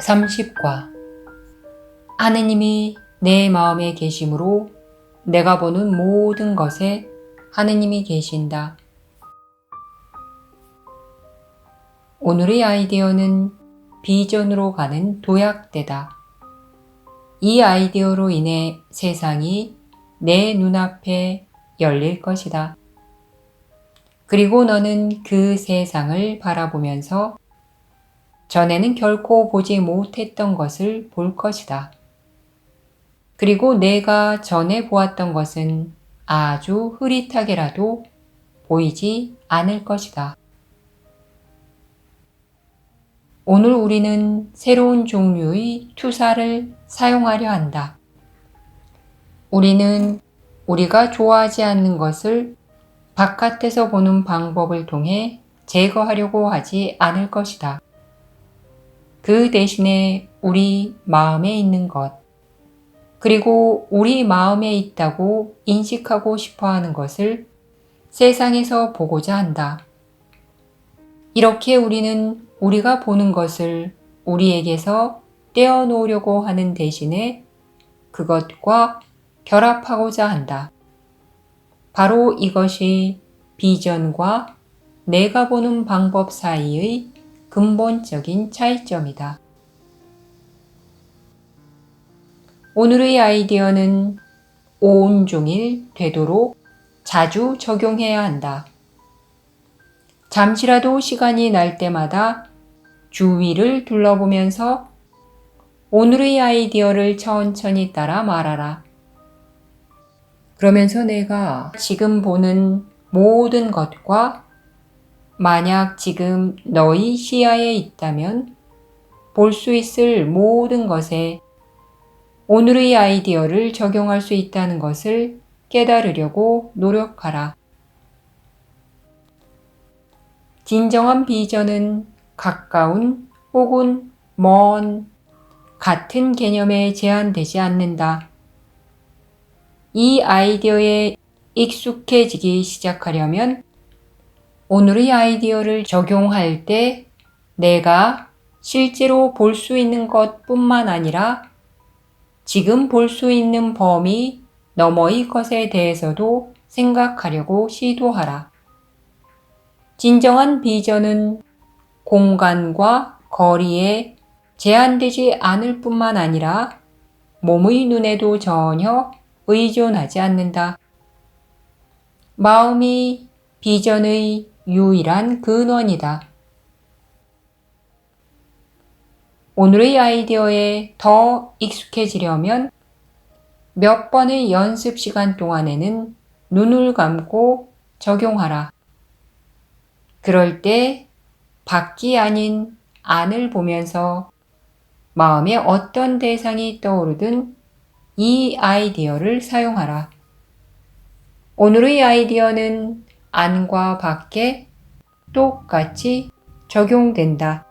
30과 하느님이 내 마음에 계심으로 내가 보는 모든 것에 하느님이 계신다. 오늘의 아이디어는 비전으로 가는 도약대다. 이 아이디어로 인해 세상이 내 눈앞에 열릴 것이다. 그리고 너는 그 세상을 바라보면서 전에는 결코 보지 못했던 것을 볼 것이다. 그리고 내가 전에 보았던 것은 아주 흐릿하게라도 보이지 않을 것이다. 오늘 우리는 새로운 종류의 투사를 사용하려 한다. 우리는 우리가 좋아하지 않는 것을 바깥에서 보는 방법을 통해 제거하려고 하지 않을 것이다. 그 대신에 우리 마음에 있는 것, 그리고 우리 마음에 있다고 인식하고 싶어 하는 것을 세상에서 보고자 한다. 이렇게 우리는 우리가 보는 것을 우리에게서 떼어놓으려고 하는 대신에 그것과 결합하고자 한다. 바로 이것이 비전과 내가 보는 방법 사이의 근본적인 차이점이다. 오늘의 아이디어는 온종일 되도록 자주 적용해야 한다. 잠시라도 시간이 날 때마다 주위를 둘러보면서 오늘의 아이디어를 천천히 따라 말하라. 그러면서 내가 지금 보는 모든 것과 만약 지금 너희 시야에 있다면 볼 수 있을 모든 것에 오늘의 아이디어를 적용할 수 있다는 것을 깨달으려고 노력하라. 진정한 비전은 가까운 혹은 먼 같은 개념에 제한되지 않는다. 이 아이디어에 익숙해지기 시작하려면 오늘의 아이디어를 적용할 때 내가 실제로 볼 수 있는 것 뿐만 아니라 지금 볼 수 있는 범위 너머의 것에 대해서도 생각하려고 시도하라. 진정한 비전은 공간과 거리에 제한되지 않을 뿐만 아니라 몸의 눈에도 전혀 의존하지 않는다. 마음이 비전의 유일한 근원이다. 오늘의 아이디어에 더 익숙해지려면 몇 번의 연습 시간 동안에는 눈을 감고 적용하라. 그럴 때 밖이 아닌 안을 보면서 마음에 어떤 대상이 떠오르든 이 아이디어를 사용하라. 오늘의 아이디어는 안과 밖에 똑같이 적용된다.